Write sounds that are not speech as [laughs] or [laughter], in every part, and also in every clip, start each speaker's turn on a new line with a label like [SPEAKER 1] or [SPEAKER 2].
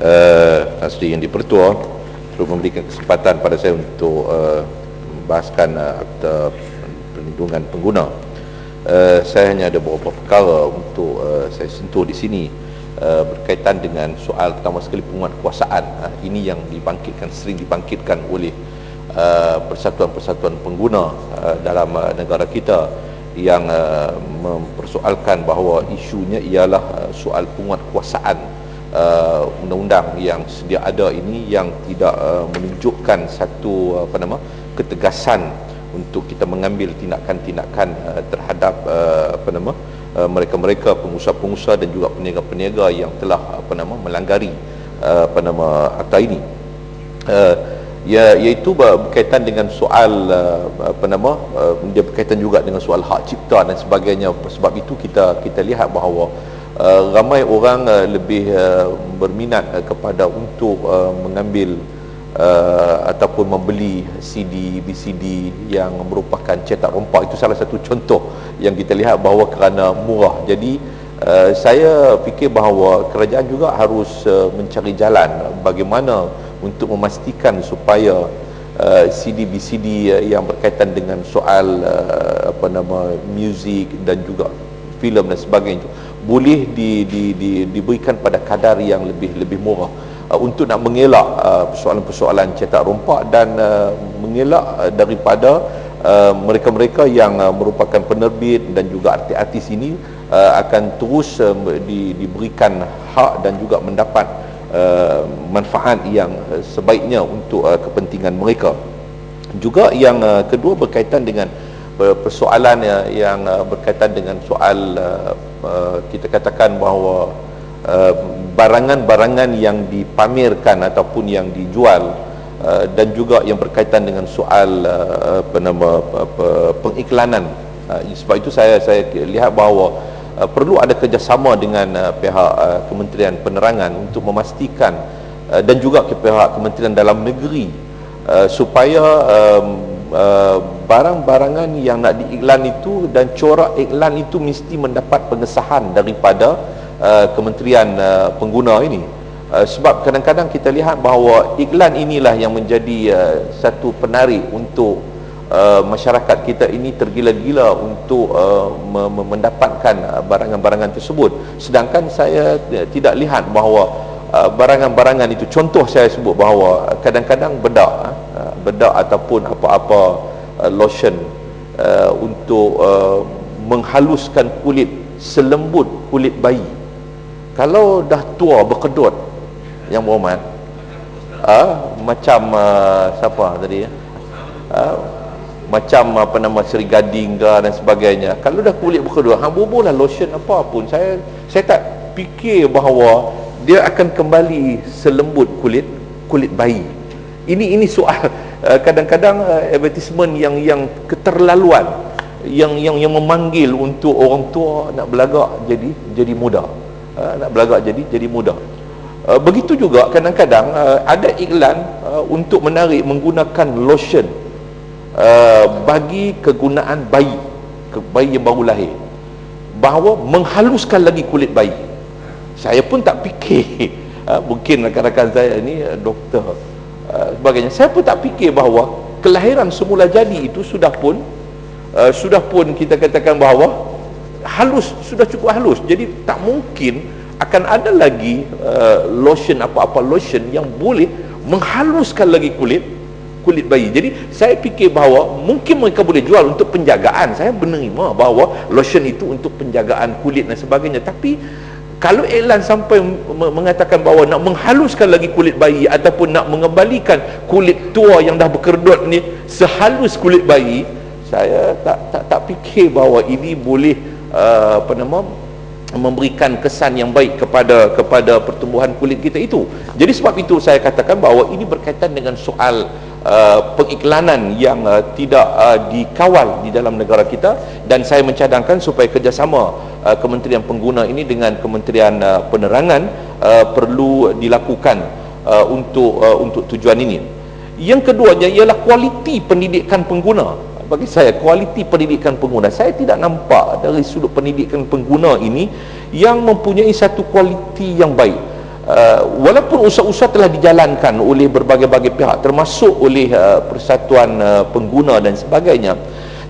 [SPEAKER 1] uh, Tan Sri Yang Dipertua perlu memberikan kesempatan pada saya untuk uh, membahaskan uh, akta perlindungan pengguna. Uh, saya hanya ada beberapa perkara untuk uh, saya sentuh di sini uh, berkaitan dengan soal pertama sekali penguat kuasaan. Uh, ini yang dibangkitkan sering dibangkitkan oleh uh, persatuan-persatuan pengguna uh, dalam uh, negara kita yang uh, mempersoalkan bahawa isunya ialah uh, soal penguat kuasaan uh, undang-undang yang sedia ada ini yang tidak uh, menunjukkan satu apa nama ketegasan untuk kita mengambil tindakan-tindakan uh, terhadap uh, apa nama uh, mereka-mereka pengusaha-pengusaha dan juga peniaga-peniaga yang telah apa nama melanggari uh, apa nama akta ini. Uh, ya iaitu berkaitan dengan soal uh, apa nama uh, dia berkaitan juga dengan soal hak cipta dan sebagainya. Sebab itu kita kita lihat bahawa uh, ramai orang uh, lebih uh, berminat uh, kepada untuk uh, mengambil uh, ataupun membeli CD BCD yang merupakan cetak rompak. Itu salah satu contoh yang kita lihat bahawa kerana murah. Jadi uh, saya fikir bahawa kerajaan juga harus uh, mencari jalan bagaimana untuk memastikan supaya uh, CD BCD uh, yang berkaitan dengan soal uh, apa nama muzik dan juga filem dan sebagainya boleh di, di, di, diberikan pada kadar yang lebih lebih murah. Uh, untuk nak mengelak uh, persoalan-persoalan cetak rompak dan uh, mengelak uh, daripada uh, mereka-mereka yang uh, merupakan penerbit dan juga artis-artis ini uh, akan terus uh, di, diberikan hak dan juga mendapat uh, manfaat yang uh, sebaiknya untuk uh, kepentingan mereka. Juga yang uh, kedua berkaitan dengan persoalan uh, yang uh, berkaitan dengan soal uh, uh, kita katakan bahawa barangan-barangan yang dipamerkan ataupun yang dijual dan juga yang berkaitan dengan soal apa nama pengiklanan. Sebab itu saya saya lihat bahawa perlu ada kerjasama dengan pihak Kementerian Penerangan untuk memastikan dan juga ke pihak Kementerian Dalam Negeri supaya um, uh, barang-barangan yang nak diiklan itu dan corak iklan itu mesti mendapat pengesahan daripada Uh, kementerian uh, pengguna ini. Uh, sebab kadang-kadang kita lihat bahawa iklan inilah yang menjadi uh, satu penarik untuk uh, masyarakat kita ini tergila-gila untuk uh, mendapatkan barangan-barangan tersebut. Sedangkan saya tidak lihat bahawa barangan-barangan itu contoh saya sebut bahawa kadang-kadang bedak uh, bedak ataupun apa-apa uh, lotion uh, untuk uh, menghaluskan kulit selembut kulit bayi. Kalau dah tua berkedut yang berhormat uh, macam uh, siapa tadi ya uh, macam apa nama Seri Gading ke dan sebagainya. Kalau dah kulit berkedut hang bubuhlah lotion apa pun. Saya saya tak fikir bahawa dia akan kembali selembut kulit kulit bayi. Ini ini soal kadang-kadang uh, advertisement yang yang keterlaluan yang yang yang memanggil untuk orang tua nak belagak jadi jadi muda. Uh, nak belagak jadi jadi mudah uh, begitu juga kadang-kadang uh, ada iklan uh, untuk menarik menggunakan lotion uh, bagi kegunaan bayi ke bayi yang baru lahir. Bahawa menghaluskan lagi kulit bayi. Saya pun tak fikir. [laughs] Mungkin rakan-rakan saya ni doktor uh, sebagainya. Saya pun tak fikir bahawa kelahiran semula jadi itu sudah pun uh, sudah pun kita katakan bahawa halus sudah cukup halus. Jadi tak mungkin akan ada lagi uh, lotion apa-apa lotion yang boleh menghaluskan lagi kulit kulit bayi. Jadi saya fikir bahawa mungkin mereka boleh jual untuk penjagaan. Saya menerima bahawa lotion itu untuk penjagaan kulit dan sebagainya. Tapi kalau iklan sampai mengatakan bahawa nak menghaluskan lagi kulit bayi ataupun nak mengembalikan kulit tua yang dah berkerdut ni sehalus kulit bayi saya tak tak tak fikir bahawa ini boleh uh, apa nama memberikan kesan yang baik kepada kepada pertumbuhan kulit kita itu. Jadi sebab itu saya katakan bahawa ini berkaitan dengan soal uh, pengiklanan yang uh, tidak uh, dikawal di dalam negara kita dan saya mencadangkan supaya kerjasama uh, Kementerian Pengguna ini dengan Kementerian uh, Penerangan uh, perlu dilakukan uh, untuk uh, untuk tujuan ini. Yang keduanya ialah kualiti pendidikan pengguna bagi saya kualiti pendidikan pengguna saya tidak nampak dari sudut pendidikan pengguna ini yang mempunyai satu kualiti yang baik uh, walaupun usaha-usaha telah dijalankan oleh berbagai-bagai pihak termasuk oleh uh, persatuan uh, pengguna dan sebagainya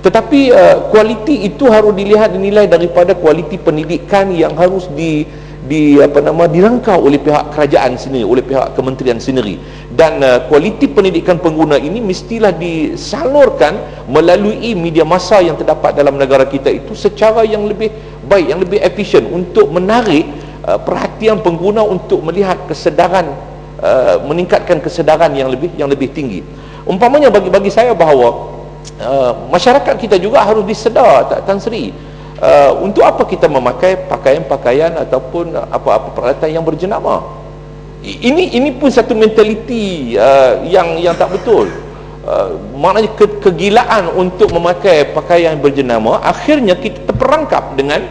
[SPEAKER 1] tetapi uh, kualiti itu harus dilihat dinilai daripada kualiti pendidikan yang harus di di apa nama dirangkau oleh pihak kerajaan sendiri oleh pihak kementerian sendiri. Dan uh, kualiti pendidikan pengguna ini mestilah disalurkan melalui media massa yang terdapat dalam negara kita itu secara yang lebih baik yang lebih efisien untuk menarik uh, perhatian pengguna untuk melihat kesedaran uh, meningkatkan kesedaran yang lebih yang lebih tinggi. Umpamanya bagi bagi saya bahawa uh, masyarakat kita juga harus disedar tak Tan Sri. Uh, untuk apa kita memakai pakaian-pakaian ataupun apa-apa peralatan yang berjenama? Ini ini pun satu mentaliti uh, yang yang tak betul. Uh, maknanya ke, kegilaan untuk memakai pakaian berjenama akhirnya kita terperangkap dengan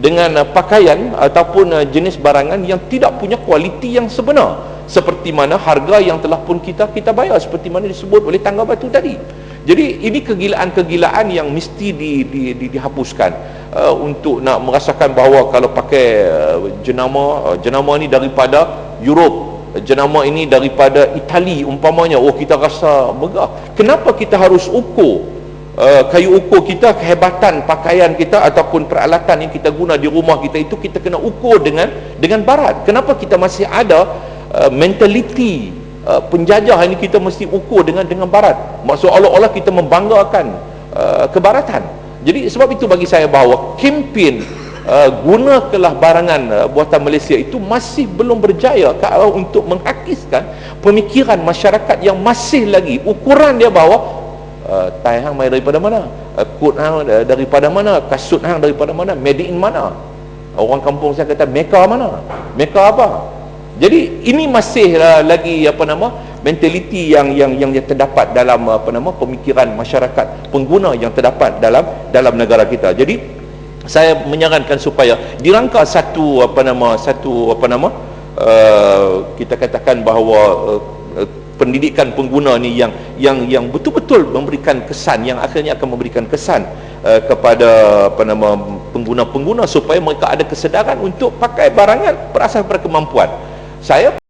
[SPEAKER 1] dengan uh, pakaian ataupun uh, jenis barangan yang tidak punya kualiti yang sebenar. Seperti mana harga yang telah pun kita kita bayar seperti mana disebut oleh tangga batu tadi jadi ini kegilaan-kegilaan yang mesti di, di, di, dihapuskan. Uh, untuk nak merasakan bahawa kalau pakai uh, jenama uh, jenama ni daripada Europe jenama ini daripada Itali umpamanya oh kita rasa megah. Kenapa kita harus ukur uh, kayu ukur kita kehebatan pakaian kita ataupun peralatan yang kita guna di rumah kita itu kita kena ukur dengan dengan barat? Kenapa kita masih ada uh, mentaliti uh, penjajah ini kita mesti ukur dengan dengan barat. Maksud Allah-Allah kita membanggakan uh, kebaratan. Jadi sebab itu bagi saya bahawa kempen uh, gunakanlah barangan uh, buatan Malaysia itu masih belum berjaya ke arah untuk menghakiskan pemikiran masyarakat yang masih lagi. Ukuran dia bahawa uh, tai hang mai daripada mana? Uh, kut hang daripada mana? Kasut hang daripada mana? Made in mana? Orang kampung saya kata meka mana? Meka apa jadi ini masih uh, lagi apa nama mentaliti yang yang yang terdapat dalam apa nama pemikiran masyarakat pengguna yang terdapat dalam dalam negara kita. Jadi saya menyarankan supaya dirangka satu apa nama satu apa nama uh, kita katakan bahawa uh, pendidikan pengguna ni yang yang yang betul-betul memberikan kesan yang akhirnya akan memberikan kesan uh, kepada apa nama pengguna-pengguna supaya mereka ada kesedaran untuk pakai barangan berasal daripada kemampuan saya